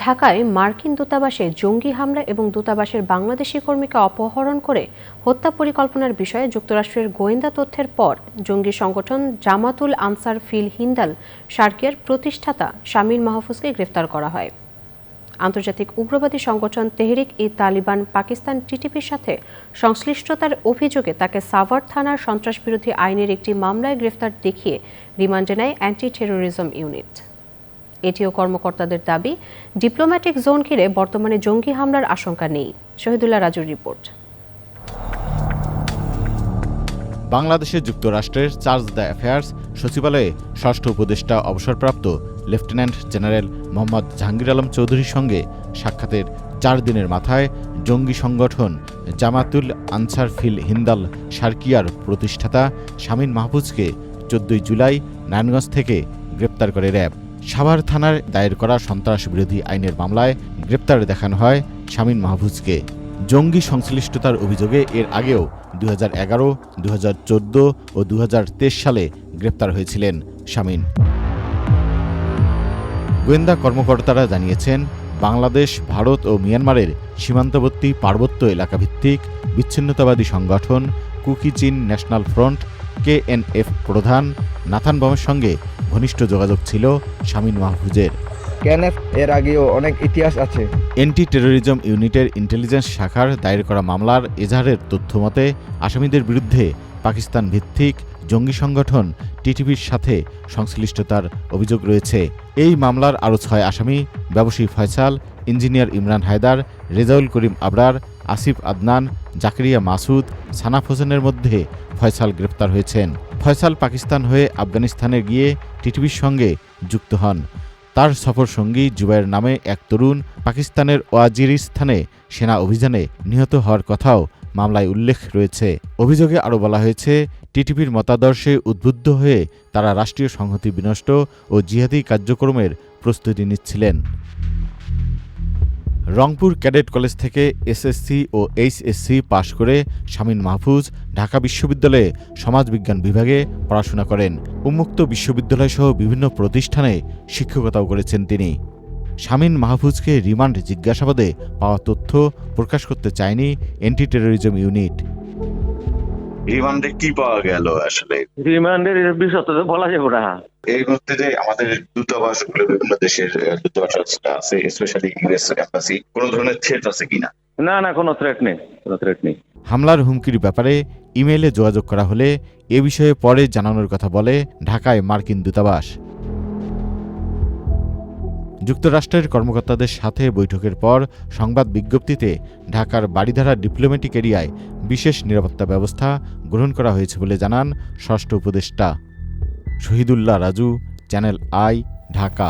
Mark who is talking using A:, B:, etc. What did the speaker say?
A: ঢাকায় মার্কিন দূতাবাসে জঙ্গি হামলা এবং দূতাবাসের বাংলাদেশি কর্মীকে অপহরণ করে হত্যা পরিকল্পনার বিষয়ে যুক্তরাষ্ট্রের গোয়েন্দা তথ্যের পর জঙ্গি সংগঠন জামাতুল আনসার ফিল হিন্দাল সার্কিয়ার প্রতিষ্ঠাতা শামীর মাহফুজকে গ্রেফতার করা হয়। আন্তর্জাতিক উগ্রবাদী সংগঠন তেহরিক ই তালিবান পাকিস্তান টিটিপির সাথে সংশ্লিষ্টতার অভিযোগে তাকে সাভার থানার সন্ত্রাসবিরোধী আইনের একটি মামলায় গ্রেফতার দেখিয়ে রিমান্ডে নেয় অ্যান্টি টেরোরিজম ইউনিট। এটিও কর্মকর্তাদের দাবি ডিপ্লোম্যাটিক জোন ঘিরে বর্তমানে জঙ্গি হামলার আশঙ্কা নেই। শহীদুল্লাহ রাজুর রিপোর্ট।
B: বাংলাদেশে যুক্তরাষ্ট্রের চার্জ দ্য অ্যাফেয়ার্স সচিবালয়ে ষষ্ঠ উপদেষ্টা অবসরপ্রাপ্ত লেফটেন্যান্ট জেনারেল মোহাম্মদ জাহাঙ্গীর আলম চৌধুরীর সঙ্গে সাক্ষাতের চার দিনের মাথায় জঙ্গি সংগঠন জামাতুল আনসার ফিল হিন্দাল সার্কিয়ার প্রতিষ্ঠাতা শামীন মাহফুজকে চোদ্দই জুলাই নারায়ণগঞ্জ থেকে গ্রেপ্তার করে র্যাব। সাভার থানায় দায়ের করা সন্ত্রাস বিরোধী আইনের মামলায় গ্রেপ্তার দেখানো হয় শামীন মাহফুজকে। জঙ্গি সংশ্লিষ্টতার অভিযোগে এর আগেও দু হাজার এগারো ও দু হাজার তেইশ সালে গ্রেপ্তার হয়েছিলেন শামীন গোয়েন্দা কর্মকর্তারা জানিয়েছেন, বাংলাদেশ, ভারত ও মিয়ানমারের সীমান্তবর্তী পার্বত্য এলাকাভিত্তিক বিচ্ছিন্নতাবাদী সংগঠন Kuki Chin national front, KNF প্রধান নাথান বমের সঙ্গে ঘনিষ্ঠ যোগাযোগ ছিল শামীন মাহফুজের।
C: ক্যানেফ এর আগেও অনেক ইতিহাস আছে।
B: এন্টি টেরোরিজম ইউনিটের ইন্টেলিজেন্স শাখার দায়ের করা মামলার এজাহারের তথ্যমতে আসামিদের বিরুদ্ধে পাকিস্তান ভিত্তিক জঙ্গি সংগঠন টিটিভির সাথে সংশ্লিষ্টতার অভিযোগ রয়েছে। এই মামলার আরও ছয় আসামি ব্যবসায়ী ফয়সাল ইঞ্জিনিয়ার ইমরান হায়দার রেজাউল করিম আবরার আসিফ আদনান, জাকরিয়া মাসুদ, সানাফ হোসেনের মধ্যে ফয়সাল গ্রেপ্তার হয়েছেন। ফয়সাল পাকিস্তান হয়ে আফগানিস্তানে গিয়ে টিটিভির সঙ্গে যুক্ত হন। তার সফর সঙ্গী জুবাইর নামে এক তরুণ পাকিস্তানের ওয়াজিরিস্তানে সেনা অভিযানে নিহত হওয়ার কথাও মামলায় উল্লেখ রয়েছে। অভিযোগে আরও বলা হয়েছে টিটিপির মতাদর্শে উদ্বুদ্ধ হয়ে তারা রাষ্ট্রীয় সংহতি বিনষ্ট ও জিহাদি কার্যক্রমের প্রস্তুতি নিচ্ছিলেন। রংপুর ক্যাডেট কলেজ থেকে এসএসসি ও এইচএসসি পাশ করে শামীন মাহফুজ ঢাকা বিশ্ববিদ্যালয়ে সমাজবিজ্ঞান বিভাগে পড়াশোনা করেন। উন্মুক্ত বিশ্ববিদ্যালয় সহ বিভিন্ন প্রতিষ্ঠানে শিক্ষকতাও করেছেন তিনি। শামীন মাহফুজকে রিমান্ড জিজ্ঞাসাবাদে পাওয়া তথ্য প্রকাশ করতে চায়নি অ্যান্টি টেরোরিজম ইউনিট।
D: রিমান্ডে কি পাওয়া গেল আসলে?
E: রিমান্ডের বিষয় তো বলা যাবে না।
D: এই মুহূর্তে যে আমাদের দূতাবাসগুলো বিভিন্ন দেশের দূতাবাস আছে স্পেশালি ইউএস এম্বাসি কোন ধরনের থ্রেট আছে কিনা
E: না? না কোনো থ্রেট নেই কোনো থ্রেট নেই।
B: হামলার হুমকির ব্যাপারে ইমেইলে যোগাযোগ করা হলে এ বিষয়ে পরে জানানোর কথা বলে ঢাকায় মার্কিন দূতাবাস। যুক্তরাষ্ট্রের কর্মকর্তাদের সাথে বৈঠকের পর সংবাদ বিজ্ঞপ্তিতে ঢাকার বাড়িধারা ডিপ্লোম্যাটিক এরিয়ায় বিশেষ নিরাপত্তা ব্যবস্থা গ্রহণ করা হয়েছে বলে জানান ষষ্ঠ উপদেষ্টা। Shahidullah Raju channel I Dhaka.